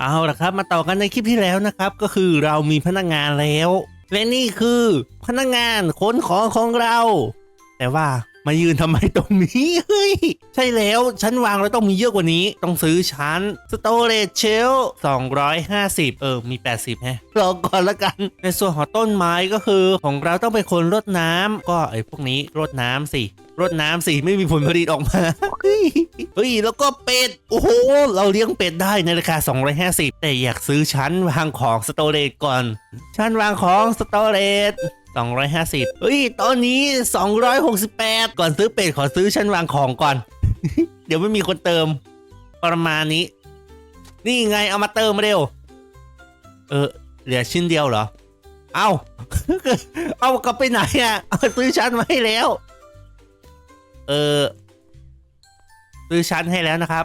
เอาละครับ มาต่อกันในคลิปที่แล้วนะครับ ก็คือเรามีพนักงานแล้ว และนี่คือพนักงานขนของของเรา แต่ว่ามายืนทำไมตรงนี้เฮ้ยใช่แล้วชั้นวางเราต้องมีเยอะกว่านี้ ต้องซื้อชั้น storage shell 250 เออ มี 80แฮะรอก่อนละกัน ในส่วนของต้นไม้ก็คือ ของเราต้องเป็นคนรดน้ำก็ไอ้พวกนี้รดน้ำสิรดน้ำสิไม่มีผลผลิตออกมา เฮ้ยแล้วก็เป็ด โอ้โห เราเลี้ยงเป็ดได้ในราคา 250 แต่อยากซื้อชั้นวางของสโตเรจก่อน ชั้นวางของสโตเรจ250 เฮ้ย ตอนนี้ 268 ก่อนซื้อเป็ดขอซื้อชั้นวางของก่อน เดี๋ยวไม่มีคนเติม ประมาณนี้ นี่ไงเอามาเติมเร็ว เออ เหลือชิ้นเดียวเหรอ เอา เอากลับไปไหนอะ เอาซื้อชั้นมาให้แล้ว เออ ซื้อชั้นให้แล้วนะครับ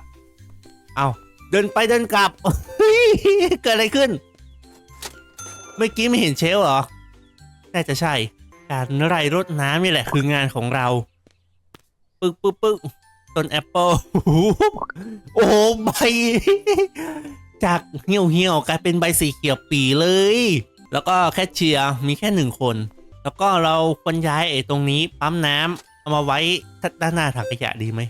เอาเดินไปเดินกลับ เกิดอะไรขึ้น เมื่อกี้ไม่เห็นเชลฟ์เหรอ น่าจะใช่ การไร่รดน้ำนี่แหละคืองานของเรา ปึ๊กปึ๊กปึ๊กต้นแอปเปิลโอ้โหใบ จากเหี่ยวเหี่ยวกลายเป็นใบสีเขียวปีเลย แล้วก็แคชเชียร์มีแค่หนึ่งคน แล้วก็เราควรย้ายไอ้ตรงนี้ปั๊มน้ำเอามาไว้ด้านหน้าถังขยะดีไหม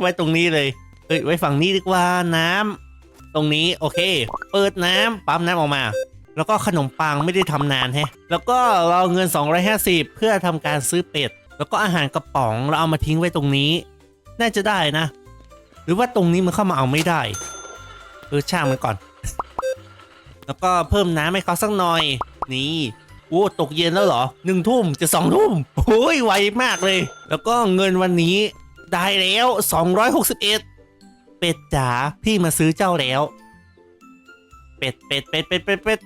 ไว้ตรงนี้เลยเอ้ยไว้ฝั่งนี้ดีกว่าน้ำตรงนี้โอเค เปิดน้ำปั๊มน้ำออกมา แล้วก็ขนมปังไม่ได้ทำนานแฮะ แล้วก็เราเอาเงิน 250 เพื่อทำการซื้อเป็ด แล้วก็อาหารกระป๋องเราเอามาทิ้งไว้ตรงนี้ น่าจะได้นะ หรือว่าตรงนี้มันเข้ามาเอาไม่ได้เออช่างมันก่อน แล้วก็เพิ่มน้ำให้เขาสักหน่อย นี่โอ้ตกเย็นแล้วเหรอหนึ่งทุ่มจะสองทุ่มโอ้ยไวมากเลย แล้วก็เงินวันนี้ ได้แล้ว 261 เป็ดจ๋าพี่มาซื้อเจ้าแล้ว เป็ดเป็ดเป็ดเป็ดเป็ดเป็ด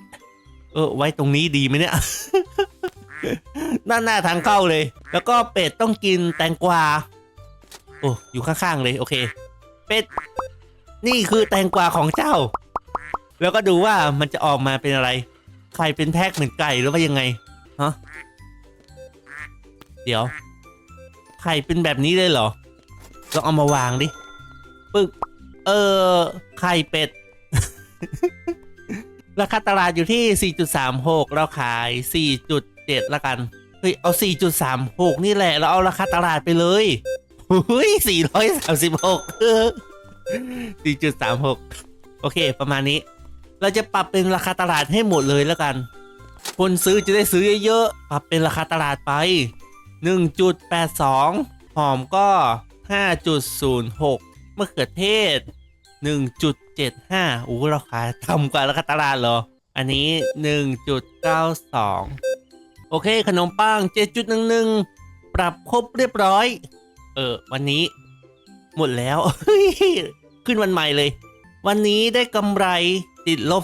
เออไว้ตรงนี้ดีไหมเนี่ยด้านหน้าทางเข้าเลย แล้วก็เป็ดต้องกินแตงกวาโอ้อยู่ข้างๆเลยโอเค เป็ด นี่คือแตงกวาของเจ้า แล้วก็ดูว่ามันจะออกมาเป็นอะไรใครเป็นแพะเหมือนไก่หรือว่ายังไงฮะเดี๋ยวไข่เป็นแบบนี้เลยเหรอ ลองเอามาวางดิปึก เออไข่เป็ด ราคาตลาดอยู่ที่ 4.36 เราขาย 4.7 ละกัน เฮ้ย เอา 4.36 นี่แหละ เราเอาราคาตลาดไปเลยเฮ้ย436 4.36 โอเค ประมาณนี้ เราจะปรับเป็นราคาตลาดให้หมดเลยแล้วกัน คนซื้อจะได้ซื้อเยอะๆ ปรับเป็นราคาตลาดไป 1.82 หอมก็ 5.06มะเขือเทศ 1.75อู้เราขาต่ำกว่าราคาตลาดเหรอ อันนี้ 1.92 โอเค ขนมปัง 7.11 ปรับครบเรียบร้อย เออ วันนี้ หมดแล้ว ขึ้นวันใหม่เลย วันนี้ได้กำไรติดลบ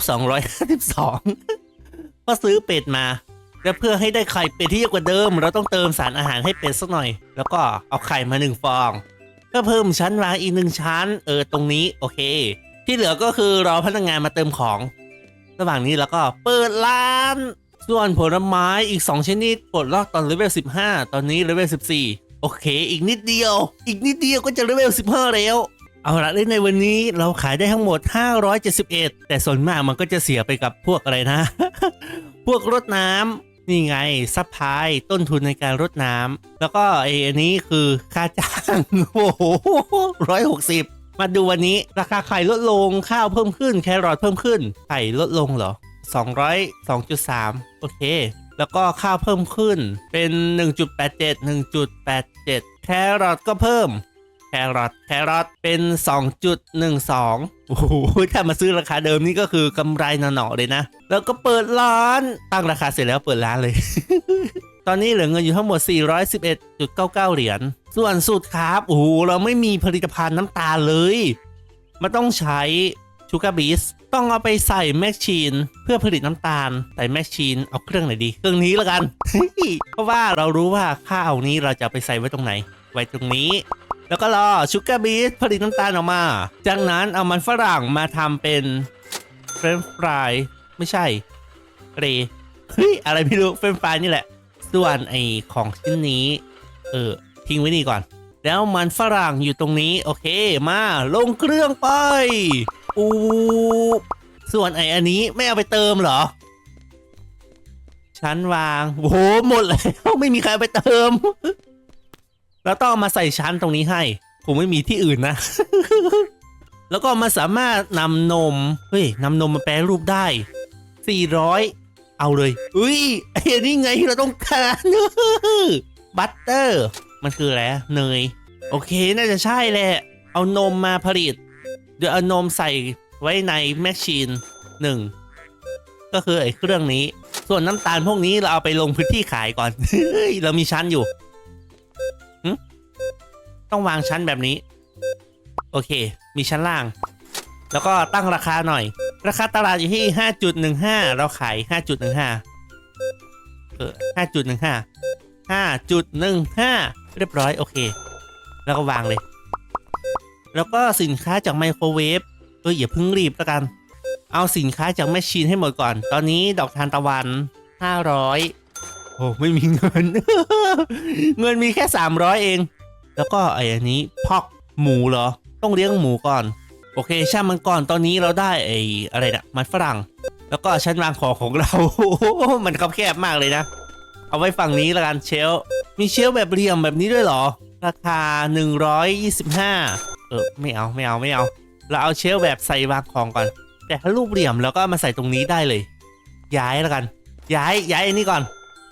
252 ก็ซื้อเป็ดมาและเพื่อให้ได้ไข่เป็ดที่เยอะกว่าเดิม เราต้องเติมสารอาหารให้เป็ดสักหน่อย แล้วก็เอาไข่มาหนึ่งฟอง ก็เพิ่มชั้นวางอีกหนึ่งชั้น เออตรงนี้โอเค ที่เหลือก็คือรอพนักงานมาเติมของ ระหว่างนี้แล้วก็เปิดร้านส่วนผลไม้อีก 2 ชนิดปลดล็อกตอนเลเวล15 ตอนนี้เลเวล14 โอเค อีกนิดเดียว อีกนิดเดียวก็จะเลเวล15 แล้ว เอาละในวันนี้เราขายได้ทั้งหมด 571 แต่ส่วนมากมันก็จะเสียไปกับพวกอะไรนะ พวกรดน้ำ นี่ไงซัพพลายต้นทุนในการรดน้ำแล้วก็ไอ้อันนี้คือค่าจ้างโอ้โหร้อยหกสิบมาดูวันนี้ราคาไข่ลดลงข้าวเพิ่มขึ้น แครอทเพิ่มขึ้น ไข่ลดลงเหรอ 202.3 โอเค แล้วก็ข้าวเพิ่มขึ้นเป็น 1.87 1.87 แครอทก็เพิ่ม รอทแครอทเป็น 2.12 โอ้โห ถ้ามาซื้อราคาเดิมนี่ก็คือกำไรหนอๆเลยนะ แล้วก็เปิดร้าน ตั้งราคาเสร็จแล้วเปิดร้านเลย ตอนนี้เหลือเงินอยู่ทั้งหมด 411.99 เหรียญ ส่วนสูตรครับ โอ้โห เราไม่มีผลิตภัณฑ์น้ำตาลเลย มันต้องใช้ชูการ์บีสต้องเอาไปใส่แมชชีน เพื่อผลิตน้ำตาลใส่แมชชีนเอาเครื่องไหนดี เครื่องนี้แล้วกัน เพราะว่าเรารู้ว่าข้าวนี้เราจะไปใส่ไว้ตรงไหน ไว้ตรงนี้ แล้วก็รอชูการ์บีสผลิตน้ำตาลออกมา จากนั้นเอามันฝรั่งมาทำเป็นเฟรนฟรายไม่ใช่เรเฮ้ยอะไรไม่รู้เฟรนฟรายนี่แหละ ส่วนไอของชิ้นนี้ เออ ทิ้งไว้นี่ก่อน แล้วมันฝรั่งอยู่ตรงนี้ โอเคมาลงเครื่องไปอูส่วนไออันนี้ไม่เอาไปเติมเหรอ ชั้นวางโอ้หหมดแล้ว ไม่มีใครไปเติม แล้วต้องมาใส่ชั้นตรงนี้ให้ผมไม่มีที่อื่นนะ แล้วก็มันสามารถนำนม เฮ้ยนำนมมาแปรรูปได้ 400 เอาเลยอุ้ยไอ้อันนี้ไงที่เราต้องการบัตเตอร์ มันคืออะไรเนย โอเคน่าจะใช่แหละ เอานมมาผลิต เดี๋ยวเอานมใส่ไว้ในแมชชีนหนึ่งก็คือไอ้เครื่องนี้ ส่วนน้ำตาลพวกนี้เราเอาไปลงพื้นที่ขายก่อนเฮ้ยเรามีชั้นอยู่ ต้องวางชั้นแบบนี้ โอเค มีชั้นล่าง แล้วก็ตั้งราคาหน่อย ราคาตลาดอยู่ที่ 5.15 เราขาย 5.15 เออ 5.15 5.15 เรียบร้อย โอเค แล้วก็วางเลย แล้วก็สินค้าจากไมโครเวฟเอออย่าเพิ่งรีบแล้วกัน เอาสินค้าจากแมชชีนให้หมดก่อน ตอนนี้ดอกทานตะวัน 500โอ้ไม่มีเงิน เงินมีแค่ 300 เอง แล้วก็ไอ้อันนี้พอกหมูเหรอ ต้องเลี้ยงหมูก่อน โอเคช่างมันก่อนตอนนี้เราได้ไอ้อะไรนะมันฝรั่ง แล้วก็ชั้นวางของของเรา มันคับแคบมากเลยนะ เอาไว้ฝั่งนี้ละกันเชลมีเชลแบบเหลี่ยมแบบนี้ด้วยเหรอ ราคา 125 เออไม่เอาไม่เอาไม่เอา เราเอาเชลแบบใส่วางของก่อน แต่ถ้ารูปเหลี่ยมแล้วก็มาใส่ตรงนี้ได้เลย ย้ายแล้วกัน ย้ายย้ายอันนี้ก่อน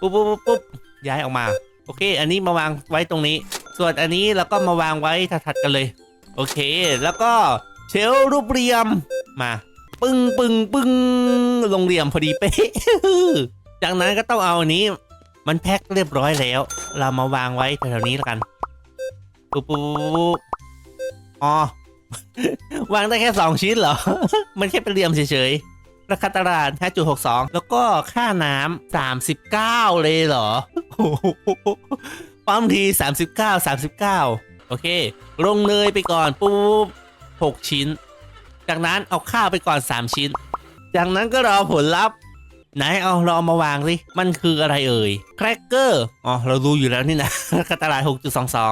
ปุ๊บปุ๊บปุ๊บย้ายออกมา โอเค อันนี้มาวางไว้ตรงนี้ ส่วนอันนี้เราก็มาวางไว้ถัดๆกันเลย โอเค แล้วก็เชลรูปเหลี่ยมมา ปึ้งปึ้งปึ้งลงเหลี่ยมพอดีเป๊ะจากนั้นก็ต้องเอาอันนี้ มันแพ็คเรียบร้อยแล้ว เรามาวางไว้แถวๆนี้แล้วกันปุ๊บปุ๊บปุ๊บอ๋อวางได้แค่ 2 ชิ้นเหรอ มันแค่เป็นเหลี่ยมเฉยๆ ราคาตลาด 5.62 แล้วก็ค่าน้ำ 39 เลยเหรอ โอ้โหปั๊มที39 39โอเค ลงเนยไปก่อนปุ๊บ6ชิ้น จากนั้นเอาข้าวไปก่อน3ชิ้น จากนั้นก็รอผลลัพธ์ไหนเอาเราเอามาวางสิ มันคืออะไรเอ่ย แครกเกอร์ อ๋อ เรารู้อยู่แล้วนี่นะกราคาตลาด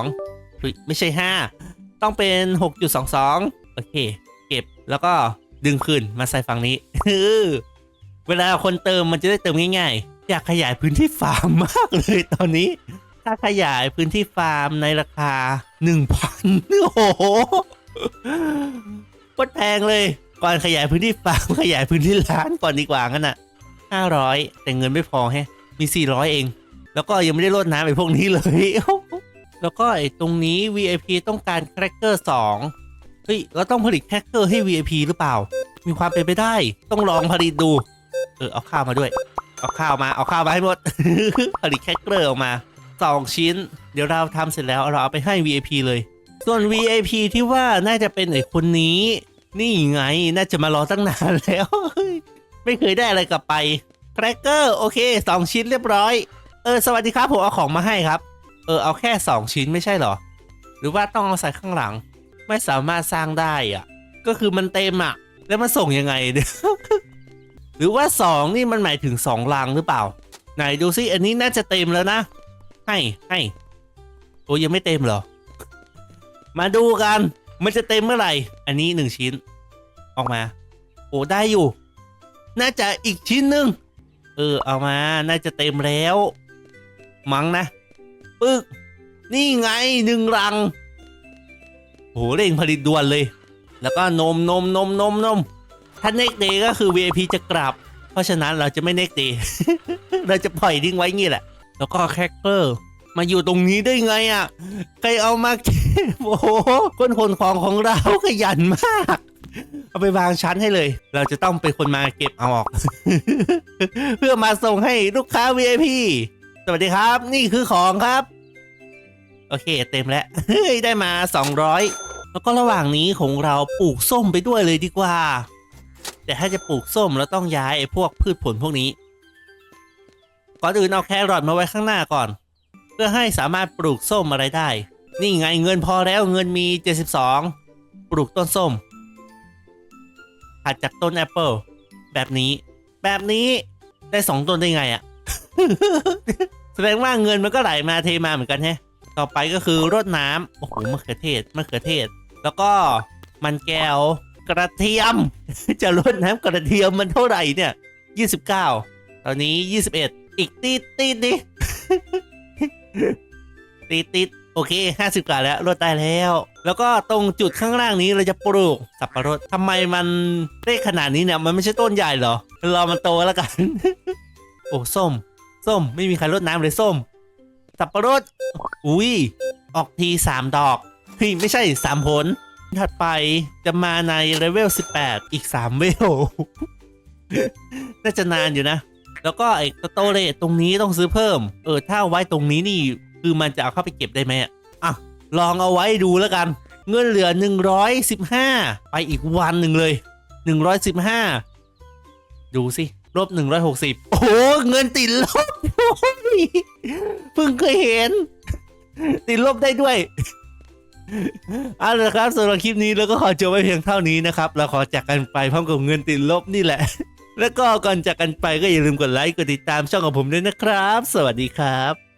6.22 ไม่ใช่ 5 ต้องเป็น 6.22 โอเค เก็บแล้วก็ดึงคืนมาใส่ฝั่งนี้ เวลาคนเติมมันจะได้เติมง่ายๆ อยากขยายพื้นที่ฟาร์มมากเลยตอนนี้าขยายพื้นที่ฟาร์มในราคา1,000โอ้โหโคตรแพงเลย ก่อนขยายพื้นที่ฟาร์มขยายพื้นที่ร้านก่อนดีกว่างั้นอะ500แต่เงินไม่พอแฮะ มี400เอง แล้วก็ยังไม่ได้ลดน้ำไอ้พวกนี้เลย แล้วก็ไอ้ตรงนี้ VIP ต้องการแครกเกอร์2เฮ้ยเราต้องผลิตแครกเกอร์ให้ VIP หรือเปล่า มีความเป็นไปได้ ต้องลองผลิตดู เออเอาข้าวมาด้วย เอาข้าวมา เอาข้าวมาให้หมด ผลิตแครกเกอร์ออกมา 2 ชิ้น เดี๋ยวเราทำเสร็จแล้วเราเอาไปให้ VIP เลย ส่วน VIP ที่ว่าน่าจะเป็นไอ้คนนี้ นี่ไงน่าจะมารอตั้งนานแล้ว ไม่เคยได้อะไรกลับไปแครกเกอร์โอเค 2 ชิ้นเรียบร้อย เออ สวัสดีครับผมเอาของมาให้ครับ เออเอาแค่ 2 ชิ้นไม่ใช่หรอ หรือว่าต้องเอาใส่ข้างหลัง ไม่สามารถสร้างได้อะ ก็คือมันเต็มอะ แล้วมันส่งยังไงเนี่ยหรือว่า 2 นี่มันหมายถึง 2 ลังหรือเปล่า ไหนดูซิอันนี้น่าจะเต็มแล้วนะ ให้ให้โอ้ยังไม่เต็มเหรอ มาดูกัน มันจะเต็มเมื่อไหร่ อันนี้1ชิ้น ออกมา โอ้ได้อยู่ น่าจะอีกชิ้นหนึ่งเออเอามา น่าจะเต็มแล้ว มั้งนะปึ๊กนี่ไงหนึ่งรังโหเร่งผลิตด่วนเลย แล้วก็นมนมนมนมนมถ้าเน็กเดย์ก็คือ VIP จะกลับ เพราะฉะนั้นเราจะไม่เน็กเดย์เราจะปล่อยทิ้งไว้งี้แหละ แล้วก็แครกเกอร์ มาอยู่ตรงนี้ได้ไงอะ ใครเอามาเก็บโอ้โหคนขนของของเราขยันมาก เอาไปวางชั้นให้เลย เราจะต้องเป็นคนมาเก็บเอาออก เพื่อมาส่งให้ลูกค้า VIP สวัสดีครับ นี่คือของครับ โอเค เต็มแล้วเฮ้ยได้มา 200 แล้วก็ระหว่างนี้ของเราปลูกส้มไปด้วยเลยดีกว่า แต่ถ้าจะปลูกส้มเราต้องย้ายไอ้พวกพืชผลพวกนี้ ก่อนอื่นเอาแครอทมาไว้ข้างหน้าก่อน เพื่อให้สามารถปลูกส้มอะไรได้ นี่ไงเงินพอแล้วเงินมี 72 ปลูกต้นส้มถัดจากต้นแอปเปิลแบบนี้ แบบนี้ได้สองต้นได้ไงอะแสดงว่าเงินมันก็ไหลมาเทมาเหมือนกันแฮะ ต่อไปก็คือรดน้ำโอ้โหมะเขือเทศมะเขือเทศ แล้วก็มันแก้วกระเทียม จะลดน้ำกระเทียมมันเท่าไหร่เนี่ย 29 ตอนนี้ 21 อีกติดติดดิติดติดโอเค 50กว่าแล้วลดได้แล้ว แล้วก็ตรงจุดข้างล่างนี้เราจะปลูกสับปะรดทำไมมันได้ขนาดนี้เนี่ย มันไม่ใช่ต้นใหญ่หรอรอมันโตแล้วกัน โอ้ส้ม ส้ม ไม่มีใครรดน้ำเลยส้ม สับปะรด อุ้ยออกทีสามดอกไม่ใช่สามผล ถัดไปจะมาในเลเวล18 อีก 3 เวล น่าจะนานอยู่นะ แล้วก็ไอ้สโตเรจตรงนี้ต้องซื้อเพิ่ม เออ ถ้าไว้ตรงนี้นี่คือมันจะเอาเข้าไปเก็บได้ไหมอะ ลองเอาไว้ดูแล้วกัน เงินเหลือ 115 ไปอีกวันหนึ่งเลย 115 ดูสิลบ160 โอ้โห เงินติดลบเพิ่งเคยเห็น ติดลบได้ด้วยเอาละครับสำหรับคลิปนี้แล้วก็ขอจบไว้เพียงเท่านี้นะครับ เราขอจากกันไปพร้อมกับเงินติดลบนี่แหละ แล้วก็ก่อนจากกันไปก็อย่าลืมกดไลค์กดติดตามช่องของผมด้วยนะครับ สวัสดีครับ